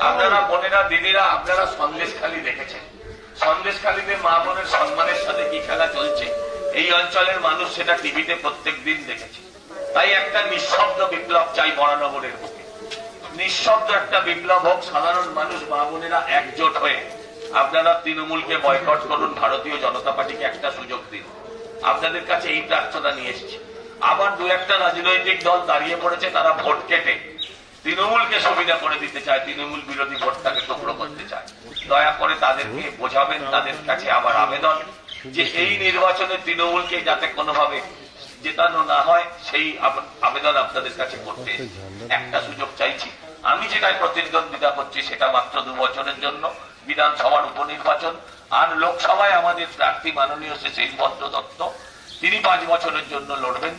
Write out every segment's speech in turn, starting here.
আপনারা বোনেরা, দিদিরা, আপনারা সন্দেশখালি দেখেছেন। সন্দেশখালিতে মা বোনের সম্মানের সাথে কি খেলা চলছে? এই অঞ্চলের মানুষ সেটা টিভিতে প্রত্যেক দিন দেখেছে। তাই একটা নিঃশব্দ বিপ্লব চাই বরানগরের বুকে। নিঃশব্দ একটা বিপ্লব হোক, সাধারণ মানুষ, মা বোনেরা একজোট হয়ে আপনারা তৃণমূলকে বয়কট করুন, ভারতীয় জনতা পার্টিকে একটা সুযোগ দিন। আপনাদের কাছে এই প্রার্থনা নিয়ে এসেছি। আবার দু একটা রাজনৈতিক দল দাঁড়িয়ে পড়েছে, তারা ভোট কেটে তৃণমূলকে সুবিধা করে দিতে চায়, তৃণমূল বিরোধী ভোটটাকে টুকরো করতে চায়। দয়া করে তাদেরকে বোঝাবেন, তাদের কাছে আবার আবেদন যে এই নির্বাচনে তৃণমূলকে যাতে কোনোভাবে জেতানো না হয়, সেই আবেদন আপনাদের কাছে করতে একটা সুযোগ চাইছি। আমি যেটাই প্রতিদ্বন্দ্বিতা করছি, সেটা মাত্র দু বছরের জন্য। বিধানসভার উপনির্বাচন আর লোকসভায় আমাদের প্রার্থী মাননীয় শ্রী শীলভদ্র দত্ত, তিনি পাঁচ বছরের জন্য লড়বেন।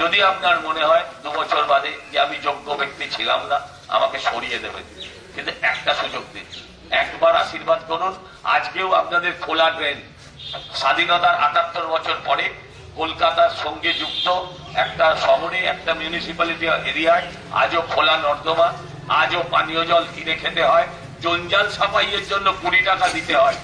যদি আপনার মনে হয় দু বছর বাদে যে আমি যোগ্য ব্যক্তি ছিলাম না, আমাকে সরিয়ে দেবেন কিন্তু একটা সুযোগ দিন। একবার আশীর্বাদ করুন, আজকেও আপনাদের খোলা ট্রেন। স্বাধীনতার আটাত্তর বছর পরে কলকাতার সঙ্গে যুক্ত একটা শহরে, একটা মিউনিসিপ্যালিটি এরিয়ায়, আজও খোলা নর্দমা, আজও পানীয় জল কিনে খেতে হয়। জঞ্জাল সাফাইয়ের জন্য কুড়ি টাকা দিতে হয়।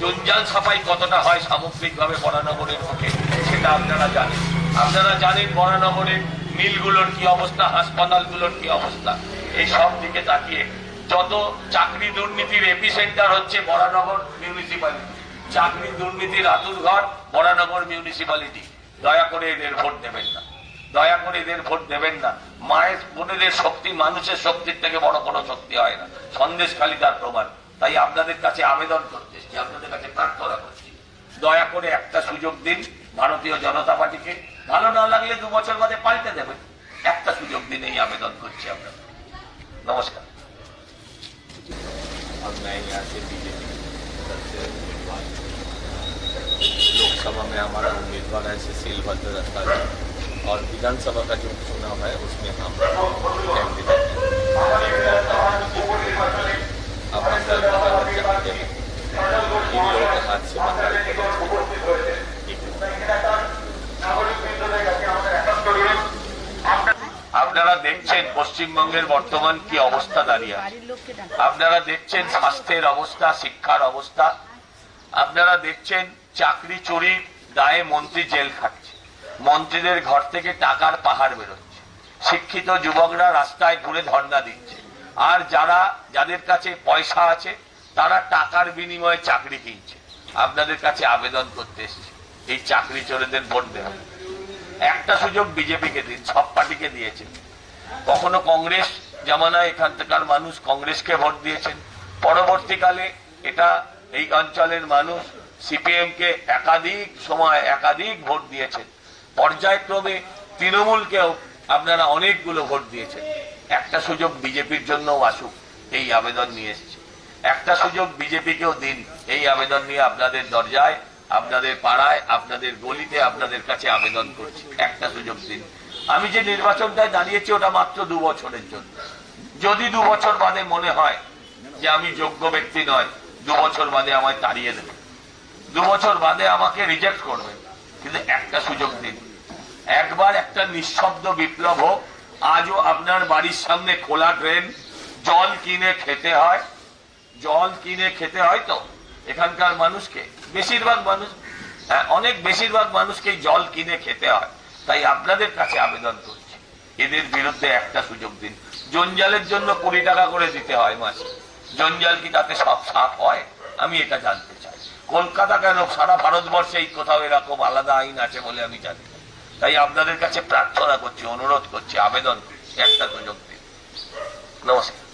জঞ্জাল সাফাই কতটা হয় সামগ্রিকভাবে বরানগরের মুখে সেটা আপনারা জানেন। আপনারা জানেন বরানগরের মিলগুলোর কি অবস্থা, হাসপাতালগুলোর কি অবস্থা? এই সব দিকে তাকিয়ে যত চাকরি দুর্নীতির এপিসেন্টার হচ্ছে বরানগর মিউনিসিপ্যালিটি চাকরি দুর্নীতির আতুর ঘর বরানগর মিউনিসিপ্যালিটি দয়া করে এদের ভোট দেবেন না। দয়া করে এদের ভোট দেবেন না। মায়ের, বোনেদের শক্তি, মানুষের শক্তির থেকে বড় কোনো শক্তি হয় না। সন্দেশ খালি তার প্রমাণ। তাই আপনাদের কাছে আবেদন করতে এসেছি, আপনাদের কাছে প্রার্থনা করছি। দয়া করে একটা সুযোগ দিন। ভারতীয় জনতা পার্টিকে ভালো না লাগলে দু বছর বাদে পাল্টে দেবেন একটা সুযোগ দিন এই আবেদন করছি আপনাদের নমস্কার और मैं यहाँ से बीजेपी से उम्मीदवार लोकसभा में हमारा उम्मीदवार है सुशील भद्र दत्ता जी और विधानसभा का जो चुनाव है उसमें हम कैंडिडेट हैं আপনারা দেখছেন পশ্চিমবঙ্গের বর্তমান কি অবস্থা দাঁড়িয়ে আছে। আপনারা দেখছেন স্বাস্থ্যের অবস্থা, শিক্ষার অবস্থা। আপনারা দেখছেন চাকরি চুরির দায়ে মন্ত্রী জেল খাটছে মন্ত্রীদের ঘর থেকে টাকার পাহাড় বেরোচ্ছে। শিক্ষিত যুবকরা রাস্তায় ঘুরে ধর্ণা দিচ্ছে। আর যারা, যাদের কাছে পয়সা আছে, তারা টাকার বিনিময়ে চাকরি কিনছে। আপনাদের কাছে আবেদন করতে এসছে। এই চাকরি চোরেদের ভোট দেবেন একটা সুযোগ বিজেপিকে দিন, সব পার্টিকে দিয়েছেন। কখনো কংগ্রেস জামানায় এখান থেকার মানুষ কংগ্রেসকে ভোট দিয়েছেন। পরবর্তীকালে এটা এই অঞ্চলের মানুষ সিপিএম কে একাধিক সময় একাধিক ভোট দিয়েছেন। পর্যায়ক্রমে তৃণমূলকেও আপনারা অনেকগুলো ভোট দিয়েছেন। একটা সুযোগ বিজেপির জন্য আসুক, এই আবেদন নিয়ে এসেছে। একটা সুযোগ বিজেপিকেও দিন, এই আবেদন নিয়ে আপনাদের দরজায়, আপনাদের পাড়ায়, আপনাদের গলিতে আপনাদের কাছে আবেদন করছি। একটা সুযোগ দিন। আমি যে নির্বাচনটায় দাঁড়িয়েছি ওটা মাত্র দু বছরের জন্য। যদি দু বছর বাদে মনে হয় যে আমি যোগ্য ব্যক্তি নয় দু বছর বাদে আমায় তাড়িয়ে দেবে। দু বছর বাদে আমাকে রিজেক্ট করবে। কিন্তু একটা সুযোগ দিন। একবার একটা নিঃশব্দ বিপ্লব হোক আজও আপনার বাড়ির সামনে খোলা ড্রেন জল কিনে খেতে হয়। জল কিনে খেতে হয় তো? এখানকার মানুষকে বেশিরভাগ মানুষ হ্যাঁ, অনেক বেশিরভাগ মানুষকে জল কিনে খেতে হয়। তাই আপনাদের কাছে আবেদন করছি। এদের বিরুদ্ধে একটা সুযোগ দিন। জঞ্জালের জন্য কুড়ি টাকা করে দিতে হয় মাসে। জঞ্জাল কি তাতে সব সাফ হয়? আমি এটা জানতে চাই। কলকাতা কেন? সারা ভারতবর্ষে এই কোথাও এরকম আলাদা আইন আছে বলে আমি জানি তাই আপনাদের কাছে প্রার্থনা করছি, অনুরোধ করছি, আবেদন করছি, একটা সুযোগ দিন। নমস্কার।